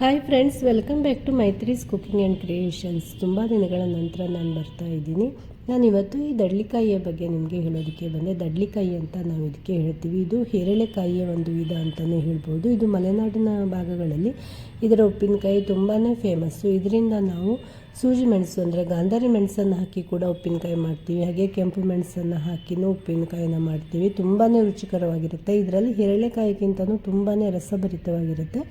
Hi friends welcome back to Maitri's cooking and creations ತುಂಬ ದಿನಗಳ ನಂತರ ನಾನು ಬರ್ತಾ ಇದ್ದೀನಿ. ನಾನು ಇವತ್ತು ಈ ದಡ್ಲಿಕಾಯಿಯ ಬಗ್ಗೆ ನಿಮಗೆ ಹೇಳೋದಕ್ಕೆ ಬಂದೆ. ದಡ್ಲಿಕಾಯಿ ಅಂತ ನಾವು ಇದಕ್ಕೆ ಹೇಳ್ತೀವಿ. ಇದು ಹೇರಳೆಕಾಯಿಯ ಒಂದು ವಿಧ ಅಂತಲೇ ಹೇಳ್ಬೋದು. ಇದು ಮಲೆನಾಡಿನ ಭಾಗಗಳಲ್ಲಿ ಇದರ ಉಪ್ಪಿನಕಾಯಿ ತುಂಬಾ ಫೇಮಸ್ಸು ಇದರಿಂದ ನಾವು ಸೂಜಿ ಮೆಣಸು ಅಂದರೆ ಗಾಂಧಾರಿ ಮೆಣಸನ್ನು ಹಾಕಿ ಕೂಡ ಉಪ್ಪಿನಕಾಯಿ ಮಾಡ್ತೀವಿ. ಹಾಗೆ ಕೆಂಪು ಮೆಣಸನ್ನು ಹಾಕಿನೂ ಉಪ್ಪಿನಕಾಯಿನ ಮಾಡ್ತೀವಿ. ತುಂಬಾ ರುಚಿಕರವಾಗಿರುತ್ತೆ. ಇದರಲ್ಲಿ ಹಿರಳೆಕಾಯಿಗಿಂತಲೂ ತುಂಬಾ ರಸಭರಿತವಾಗಿರುತ್ತೆ.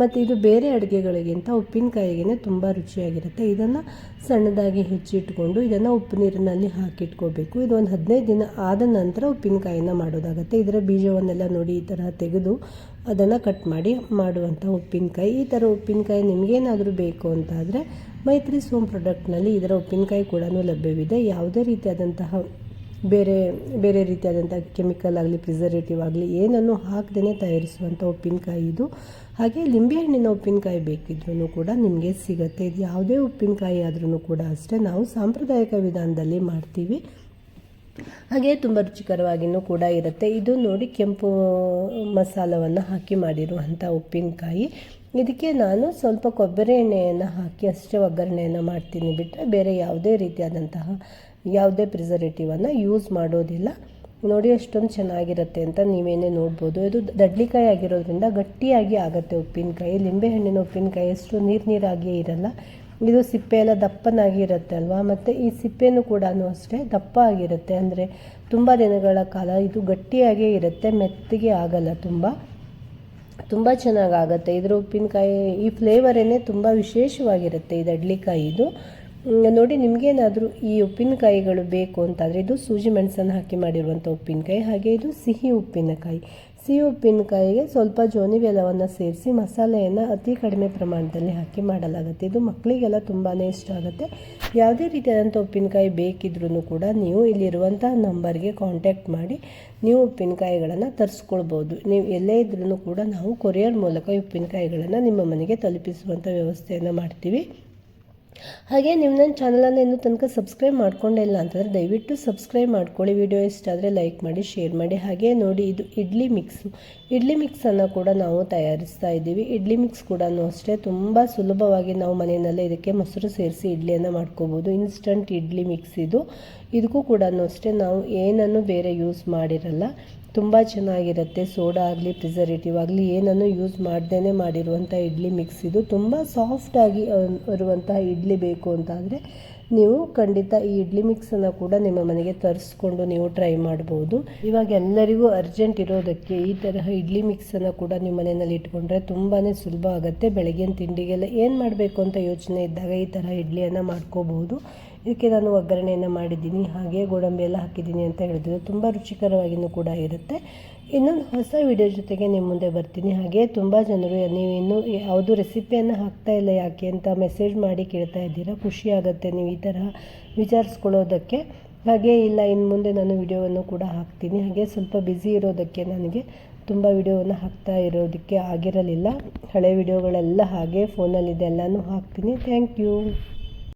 ಮತ್ತು ಇದು ಬೇರೆ ಅಡುಗೆಗಳಿಗಿಂತ ಉಪ್ಪಿನಕಾಯಿಗೆ ತುಂಬ ರುಚಿಯಾಗಿರುತ್ತೆ. ಇದನ್ನು ಸಣ್ಣದಾಗಿ ಹೆಚ್ಚಿಟ್ಕೊಂಡು ಇದನ್ನು ಉಪ್ಪು ನೀರಿನಲ್ಲಿ ಹಾಕಿಟ್ಕೋಬೇಕು. ಇದು ಒಂದು ಹದಿನೈದು ದಿನ ಆದ ನಂತರ ಉಪ್ಪಿನಕಾಯಿನ ಮಾಡೋದಾಗುತ್ತೆ. ಇದರ ಬೀಜವನ್ನೆಲ್ಲ ನೋಡಿ ಈ ಥರ ತೆಗೆದು ಅದನ್ನು ಕಟ್ ಮಾಡಿ ಮಾಡುವಂಥ ಉಪ್ಪಿನಕಾಯಿ. ಈ ಥರ ಉಪ್ಪಿನಕಾಯಿ ನಿಮಗೇನಾದರೂ ಬೇಕು ಅಂತಾದರೆ ಮೈತ್ರಿ ಸೋಮ್ ಪ್ರಾಡಕ್ಟ್ನಲ್ಲಿ ಇದರ ಉಪ್ಪಿನಕಾಯಿ ಕೂಡ ಲಭ್ಯವಿದೆ. ಯಾವುದೇ ರೀತಿಯಾದಂತಹ ಬೇರೆ ಬೇರೆ ರೀತಿಯಾದಂಥ ಕೆಮಿಕಲ್ ಆಗಲಿ ಪ್ರಿಸರ್ವೇಟಿವ್ ಆಗಲಿ ಏನನ್ನು ಹಾಕ್ದೇ ತಯಾರಿಸುವಂಥ ಉಪ್ಪಿನಕಾಯಿ ಇದು. ಹಾಗೆ ಲಿಂಬೆಹಣ್ಣಿನ ಉಪ್ಪಿನಕಾಯಿ ಬೇಕಿದ್ರೂ ಕೂಡ ನಿಮಗೆ ಸಿಗುತ್ತೆ. ಇದು ಯಾವುದೇ ಉಪ್ಪಿನಕಾಯಿ ಆದ್ರೂ ಕೂಡ ಅಷ್ಟೇ. ನಾವು ಸಾಂಪ್ರದಾಯಿಕ ವಿಧಾನದಲ್ಲಿ ಮಾಡ್ತೀವಿ. ಹಾಗೆ ತುಂಬ ರುಚಿಕರವಾಗಿಯೂ ಕೂಡ ಇರುತ್ತೆ. ಇದು ನೋಡಿ ಕೆಂಪು ಮಸಾಲವನ್ನು ಹಾಕಿ ಮಾಡಿರುವಂಥ ಉಪ್ಪಿನಕಾಯಿ. ಇದಕ್ಕೆ ನಾನು ಸ್ವಲ್ಪ ಕೊಬ್ಬರಿ ಎಣ್ಣೆಯನ್ನು ಹಾಕಿ ಅಷ್ಟೇ ಒಗ್ಗರಣೆಯನ್ನು ಮಾಡ್ತೀನಿ ಬಿಟ್ಟರೆ ಬೇರೆ ಯಾವುದೇ ರೀತಿಯಾದಂತಹ ಯಾವುದೇ ಪ್ರಿಸರ್ವೇಟಿವನ್ನು ಯೂಸ್ ಮಾಡೋದಿಲ್ಲ. ನೋಡಿ ಅಷ್ಟೊಂದು ಚೆನ್ನಾಗಿರುತ್ತೆ ಅಂತ ನೀವೇನೇ ನೋಡ್ಬೋದು. ಇದು ದಡ್ಲಿಕಾಯಿ ಆಗಿರೋದ್ರಿಂದ ಗಟ್ಟಿಯಾಗಿ ಆಗುತ್ತೆ ಉಪ್ಪಿನಕಾಯಿ. ಲಿಂಬೆಹಣ್ಣಿನ ಉಪ್ಪಿನಕಾಯಿ ಅಷ್ಟು ನೀರು ನೀರಾಗಿಯೇ ಇರಲ್ಲ. ಇದು ಸಿಪ್ಪೆ ಎಲ್ಲ ದಪ್ಪನಾಗಿರುತ್ತೆ ಅಲ್ವಾ ಮತ್ತು ಈ ಸಿಪ್ಪೆನೂ ಕೂಡ ಅಷ್ಟೇ ದಪ್ಪ ಆಗಿರುತ್ತೆ ಅಂದರೆ ತುಂಬ ದಿನಗಳ ಕಾಲ ಇದು ಗಟ್ಟಿಯಾಗೇ ಇರುತ್ತೆ, ಮೆತ್ತಗೆ ಆಗಲ್ಲ ತುಂಬ. ತುಂಬ ಚೆನ್ನಾಗಾಗತ್ತೆ. ಇದರ ಉಪ್ಪಿನಕಾಯಿ, ಈ ಫ್ಲೇವರೇ ತುಂಬ ವಿಶೇಷವಾಗಿರುತ್ತೆ ಇದು. ಅಡ್ಲಿಕಾಯಿದು ನೋಡಿ ನಿಮಗೇನಾದರೂ ಈ ಉಪ್ಪಿನಕಾಯಿಗಳು ಬೇಕು ಅಂತಾದರೆ ಇದು ಸೂಜಿ ಮೆಣಸನ್ನು ಹಾಕಿ ಮಾಡಿರುವಂಥ ಉಪ್ಪಿನಕಾಯಿ, ಹಾಗೆ ಇದು ಸಿಹಿ ಉಪ್ಪಿನಕಾಯಿ. ಸಿಹಿ ಉಪ್ಪಿನಕಾಯಿಗೆ ಸ್ವಲ್ಪ ಜೋನಿ ಬೆಲ್ಲವನ್ನು ಸೇರಿಸಿ ಮಸಾಲೆಯನ್ನು ಅತಿ ಕಡಿಮೆ ಪ್ರಮಾಣದಲ್ಲಿ ಹಾಕಿ ಮಾಡಲಾಗುತ್ತೆ. ಇದು ಮಕ್ಕಳಿಗೆಲ್ಲ ತುಂಬಾ ಇಷ್ಟ ಆಗುತ್ತೆ. ಯಾವುದೇ ರೀತಿಯಾದಂಥ ಉಪ್ಪಿನಕಾಯಿ ಬೇಕಿದ್ರೂ ಕೂಡ ನೀವು ಇಲ್ಲಿರುವಂಥ ನಂಬರ್ಗೆ ಕಾಂಟ್ಯಾಕ್ಟ್ ಮಾಡಿ ನೀವು ಉಪ್ಪಿನಕಾಯಿಗಳನ್ನು ತರಿಸ್ಕೊಳ್ಬೋದು. ನೀವು ಎಲ್ಲೇ ಇದ್ರೂ ಕೂಡ ನಾವು ಕೊರಿಯರ್ ಮೂಲಕ ಉಪ್ಪಿನಕಾಯಿಗಳನ್ನು ನಿಮ್ಮ ಮನೆಗೆ ತಲುಪಿಸುವಂಥ ವ್ಯವಸ್ಥೆಯನ್ನು ಮಾಡ್ತೀವಿ. ಹಾಗೆ ನಿಮ್ಮ ನನ್ನ ಚಾನಲನ್ನು ಇನ್ನೂ ತನಕ ಸಬ್ಸ್ಕ್ರೈಬ್ ಮಾಡ್ಕೊಂಡೇ ಇಲ್ಲ ಅಂತಂದರೆ ದಯವಿಟ್ಟು ಸಬ್ಸ್ಕ್ರೈಬ್ ಮಾಡ್ಕೊಳ್ಳಿ. ವಿಡಿಯೋ ಇಷ್ಟ ಆದರೆ ಲೈಕ್ ಮಾಡಿ, ಶೇರ್ ಮಾಡಿ. ಹಾಗೆ ನೋಡಿ, ಇದು ಇಡ್ಲಿ ಮಿಕ್ಸು. ಇಡ್ಲಿ ಮಿಕ್ಸನ್ನು ಕೂಡ ನಾವು ತಯಾರಿಸ್ತಾ ಇದ್ದೀವಿ. ಇಡ್ಲಿ ಮಿಕ್ಸ್ ಕೂಡ ಅಷ್ಟೇ. ತುಂಬ ಸುಲಭವಾಗಿ ನಾವು ಮನೆಯಲ್ಲೇ ಇದಕ್ಕೆ ಮೊಸರು ಸೇರಿಸಿ ಇಡ್ಲಿಯನ್ನು ಮಾಡ್ಕೋಬೋದು. ಇನ್ಸ್ಟಂಟ್ ಇಡ್ಲಿ ಮಿಕ್ಸ್ ಇದು. ಇದಕ್ಕೂ ಕೂಡ ಅಷ್ಟೇ. ನಾವು ಏನನ್ನು ಬೇರೆ ಯೂಸ್ ಮಾಡಿರಲ್ಲ. ತುಂಬ ಚೆನ್ನಾಗಿರುತ್ತೆ. ಸೋಡಾ ಆಗಲಿ, ಪ್ರಿಸರ್ವೇಟಿವ್ ಆಗಲಿ, ಏನನ್ನು ಯೂಸ್ ಮಾಡ್ದೇ ಮಾಡಿರುವಂಥ ಇಡ್ಲಿ ಮಿಕ್ಸ್. ಇದು ತುಂಬ ಸಾಫ್ಟಾಗಿ ಇರುವಂತಹ ಇಡ್ಲಿ ಬೇಕು ಅಂತಾದರೆ, ನೀವು ಖಂಡಿತ ಈ ಇಡ್ಲಿ ಮಿಕ್ಸನ್ನು ಕೂಡ ನಿಮ್ಮ ಮನೆಗೆ ತರಿಸ್ಕೊಂಡು ನೀವು ಟ್ರೈ ಮಾಡ್ಬೋದು. ಇವಾಗ ಎಲ್ಲರಿಗೂ ಅರ್ಜೆಂಟ್ ಇರೋದಕ್ಕೆ ಈ ತರಹ ಇಡ್ಲಿ ಮಿಕ್ಸನ್ನು ಕೂಡ ನಿಮ್ಮ ಮನೆಯಲ್ಲಿ ಇಟ್ಕೊಂಡ್ರೆ ತುಂಬಾ ಸುಲಭ ಆಗುತ್ತೆ. ಬೆಳಗಿನ ತಿಂಡಿಗೆಲ್ಲ ಏನು ಮಾಡಬೇಕು ಅಂತ ಯೋಚನೆ ಇದ್ದಾಗ ಈ ಥರ ಇಡ್ಲಿಯನ್ನು ಮಾಡ್ಕೋಬಹುದು ಇದಕ್ಕೆ ನಾನು ಒಗ್ಗರಣೆಯನ್ನು ಮಾಡಿದ್ದೀನಿ. ಹಾಗೆ ಗೋಡಂಬಿ ಎಲ್ಲ ಹಾಕಿದ್ದೀನಿ ಅಂತ ಹೇಳಿದ್ರು. ತುಂಬ ರುಚಿಕರವಾಗಿಯೂ ಕೂಡ ಇರುತ್ತೆ. ಇನ್ನೊಂದು ಹೊಸ ವಿಡಿಯೋ ಜೊತೆಗೆ ನಿಮ್ಮ ಮುಂದೆ ಬರ್ತೀನಿ. ಹಾಗೆ ತುಂಬ ಜನರು ನೀವು ಇನ್ನೂ ಯಾವುದು ರೆಸಿಪಿಯನ್ನು ಹಾಕ್ತಾ ಇಲ್ಲ ಯಾಕೆ ಅಂತ ಮೆಸೇಜ್ ಮಾಡಿ ಕೇಳ್ತಾ ಇದ್ದೀರಾ. ಖುಷಿ ಆಗುತ್ತೆ ನೀವು ಈ ಥರ ವಿಚಾರಿಸ್ಕೊಳ್ಳೋದಕ್ಕೆ. ಹಾಗೆ ಇಲ್ಲ ಇನ್ನು ಮುಂದೆ ನಾನು ವಿಡಿಯೋವನ್ನು ಕೂಡ ಹಾಕ್ತೀನಿ. ಹಾಗೆ ಸ್ವಲ್ಪ ಬ್ಯುಸಿ ಇರೋದಕ್ಕೆ ನನಗೆ ತುಂಬ ವಿಡಿಯೋವನ್ನು ಹಾಕ್ತಾ ಇರೋದಕ್ಕೆ ಆಗಿರಲಿಲ್ಲ. ಹಳೆ ವಿಡಿಯೋಗಳೆಲ್ಲ ಹಾಗೆ ಫೋನಲ್ಲಿದೆ ಎಲ್ಲನೂ ಹಾಕ್ತೀನಿ. Thank you